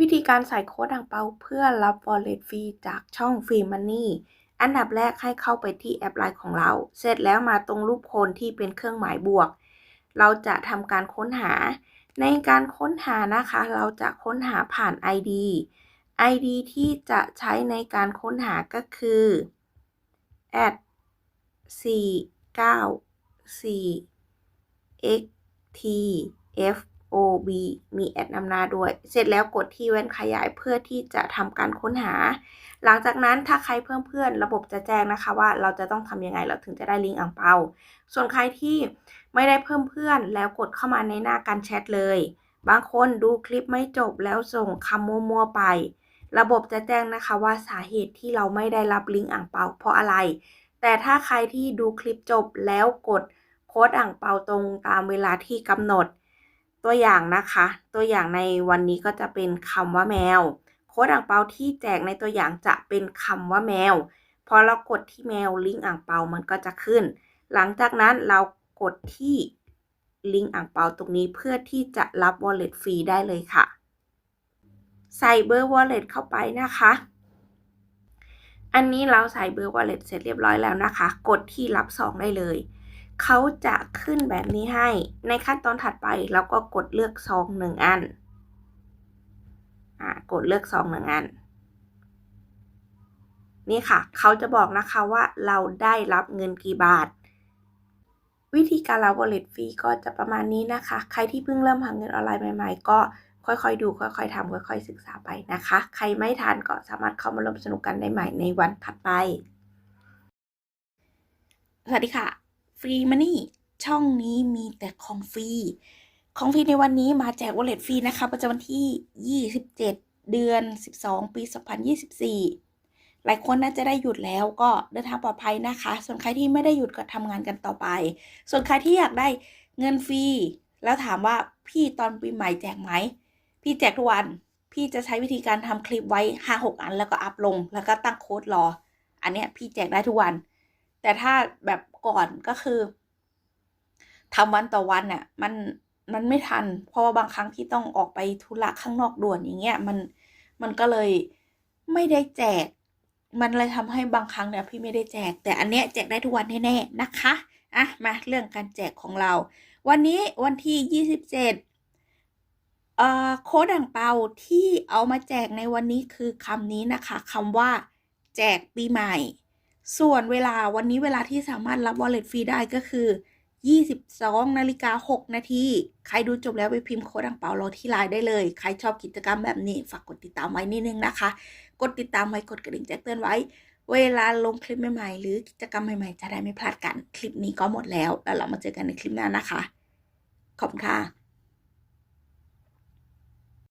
วิธีการใส่โค้ดอ่างเปาเพื่อรับ Wallet ฟรีจากช่อง Free Money อันดับแรกให้เข้าไปที่แอปไลน์ของเรา เสร็จแล้วมาตรงรูปโคนที่เป็นเครื่องหมายบวก เราจะทำการค้นหา ในการค้นหานะคะ เราจะค้นหาผ่าน ID ID ที่จะใช้ในการค้นหาก็คือ at 4 9 4 x t f o b มีแอดนำหน้าด้วย เสร็จแล้วกดที่แว่นขยายเพื่อที่จะทำการค้นหา หลังจากนั้นถ้าใครเพิ่มเพื่อนระบบจะแจ้งนะคะว่าเราจะต้องทำยังไงเราถึงจะได้ลิงก์อ่างเปา ส่วนใครที่ไม่ได้เพิ่มเพื่อนแล้วกดเข้ามาในหน้าการแชทเลย บางคนดูคลิปไม่จบแล้วส่งคำมั่วๆไป ระบบจะแจ้งนะคะว่าสาเหตุที่เราไม่ได้รับลิงก์อ่างเปา เพราะอะไร แต่ถ้าใครที่ดูคลิปจบแล้วกดโค้ดอ่างเปาตรงตามเวลาที่กำหนด ตัวอย่างนะคะ ตัวอย่างในวันนี้ก็จะเป็นคำว่าแมว โค้ดอ่างเปาที่แจกในตัวอย่างจะเป็นคำว่าแมว พอเรากดที่แมวลิงก์อ่างเปามันก็จะขึ้น หลังจากนั้นเรากดที่ลิงก์อ่างเปาตรงนี้เพื่อที่จะรับ wallet ฟรีได้เลยค่ะ ใส่เบอร์ wallet เข้าไปนะคะ อันนี้เราใส่เบอร์ wallet เสร็จเรียบร้อยแล้วนะคะ กดที่รับซองได้เลย เขาจะขึ้นแบบนี้ให้ ในขั้นตอนถัดไปเราก็กดเลือกซองหนึ่งอัน อ่ากดเลือกซองหนึ่งอัน นี่ค่ะ เขาจะบอกนะคะว่าเราได้รับเงินกี่บาท วิธีการรับ wallet ฟรีก็จะประมาณนี้นะคะ ใครที่เพิ่งเริ่มหาเงินออนไลน์ใหม่ ๆ ก็ค่อยๆ ดู ค่อยๆทำค่อยๆ ศึกษาไปนะคะ ใครไม่ทันก็สามารถเข้ามาร่วมสนุกกันได้ใหม่ในวันถัดไป สวัสดีค่ะ ฟรีมานี่ ช่องนี้มีแต่ของฟรี ของฟรีในวันนี้มาแจก wallet ฟรีนะคะ ประจำวันที่ 27 เดือน 12 ปี 2024 หลายคนน่าจะได้หยุดแล้วก็เดินทางปลอดภัยนะคะ ส่วนใครที่ไม่ได้หยุดก็ทำงานกันต่อไป ส่วนใครที่อยากได้เงินฟรี แล้วถามว่าพี่ตอนปีใหม่แจกไหม พี่แจกทุกวัน พี่จะใช้วิธีการทำคลิปไว้ 5-6 อันแล้วก็อัพลง แล้วก็ตั้งโค้ดรอ อันเนี้ยพี่แจกได้ทุกวัน แต่ถ้าแบบก่อนก็คือทำวันต่อวันน่ะ มันมันไม่ทัน เพราะว่าบางครั้งที่ต้องออกไปธุระข้างนอกด่วนอย่างเงี้ยมันมันก็เลยไม่ได้แจก มันเลยทำให้บางครั้งเนี่ยพี่ไม่ได้แจก แต่อันเนี้ยแจกได้ทุกวันแน่ๆนะคะอะมาเรื่องการแจกของเรา วันนี้วันที่ 27เอ่อโค้ดอ่างเปาที่เอามาแจกในวันนี้คือคำนี้นะคะคำว่า แจกปีใหม่ ส่วนเวลาวันนี้เวลาที่สามารถรับ wallet ฟรีได้ก็คือ 22นาฬิกา6นาทีใครดูจบแล้วไปพิมพ์โค้ดอ่างเปารอที่ไลน์ได้เลย ใครชอบกิจกรรมแบบนี้ ฝากกดติดตามไว้นิดนึงนะคะ กดติดตามไว้กดกระดิ่งแจ้งเตือนไว้ เวลาลงคลิปใหม่ๆ หรือกิจกรรมใหม่ๆ จะได้ไม่พลาดกัน คลิปนี้ก็หมดแล้ว แล้วเรามาเจอกันในคลิปหน้านะคะ ขอบคุณค่ะ